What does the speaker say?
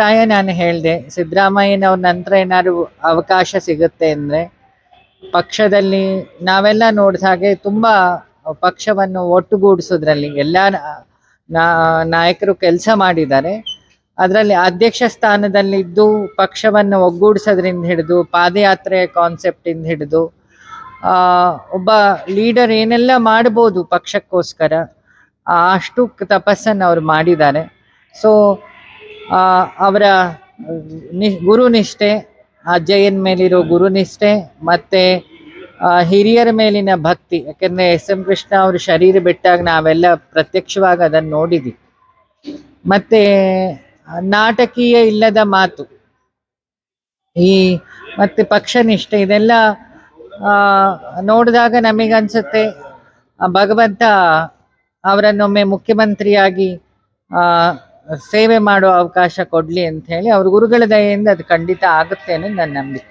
ಅಭಿಪ್ರಾಯ ನಾನು ಹೇಳಿದೆ, ಸಿದ್ದರಾಮಯ್ಯನವ್ರ ನಂತರ ಏನಾದ್ರು ಅವಕಾಶ ಸಿಗುತ್ತೆ ಅಂದರೆ ಪಕ್ಷದಲ್ಲಿ ನಾವೆಲ್ಲ ನೋಡಿದ ಹಾಗೆ ತುಂಬ ಪಕ್ಷವನ್ನು ಒಟ್ಟುಗೂಡಿಸೋದ್ರಲ್ಲಿ ಎಲ್ಲ ನಾಯಕರು ಕೆಲಸ ಮಾಡಿದ್ದಾರೆ. ಅದರಲ್ಲಿ ಅಧ್ಯಕ್ಷ ಸ್ಥಾನದಲ್ಲಿದ್ದು ಪಕ್ಷವನ್ನು ಒಗ್ಗೂಡಿಸೋದ್ರಿಂದ ಹಿಡಿದು, ಪಾದಯಾತ್ರೆ ಕಾನ್ಸೆಪ್ಟಿಂದ ಹಿಡಿದು ಒಬ್ಬ ಲೀಡರ್ ಏನೆಲ್ಲ ಮಾಡ್ಬೋದು ಪಕ್ಷಕ್ಕೋಸ್ಕರ ಅಷ್ಟು ತಪಸ್ಸನ್ನು ಅವ್ರು ಮಾಡಿದ್ದಾರೆ. ಸೊ ಅವರ, ನಿ ಗುರುನಿಷ್ಠೆ ಅಜ್ಜಯ್ಯನ ಮೇಲಿರೋ ಗುರುನಿಷ್ಠೆ ಮತ್ತು ಹಿರಿಯರ ಮೇಲಿನ ಭಕ್ತಿ, ಯಾಕೆಂದರೆ ಎಸ್ ಎಂ ಕೃಷ್ಣ ಅವರು ಶರೀರ ಬಿಟ್ಟಾಗ ನಾವೆಲ್ಲ ಪ್ರತ್ಯಕ್ಷವಾಗಿ ಅದನ್ನು ನೋಡಿದ್ವಿ. ಮತ್ತು, ನಾಟಕೀಯ ಇಲ್ಲದ ಮಾತು, ಈ, ಮತ್ತು ಪಕ್ಷನಿಷ್ಠೆ ಇದೆಲ್ಲ ನೋಡಿದಾಗ ನಮಗನ್ಸುತ್ತೆ ಭಗವಂತ ಅವರನ್ನೊಮ್ಮೆ ಮುಖ್ಯಮಂತ್ರಿಯಾಗಿ ಸೇವೆ ಮಾಡೋ ಅವಕಾಶ ಕೊಡಲಿ ಅಂತ ಹೇಳಿ ಅವ್ರ ಗುರುಗಳ ದಯೆಯಿಂದ ಅದು ಖಂಡಿತ ಆಗುತ್ತೆ ಅನ್ನೋದು ನನ್ನ ನಂಬಿಕೆ.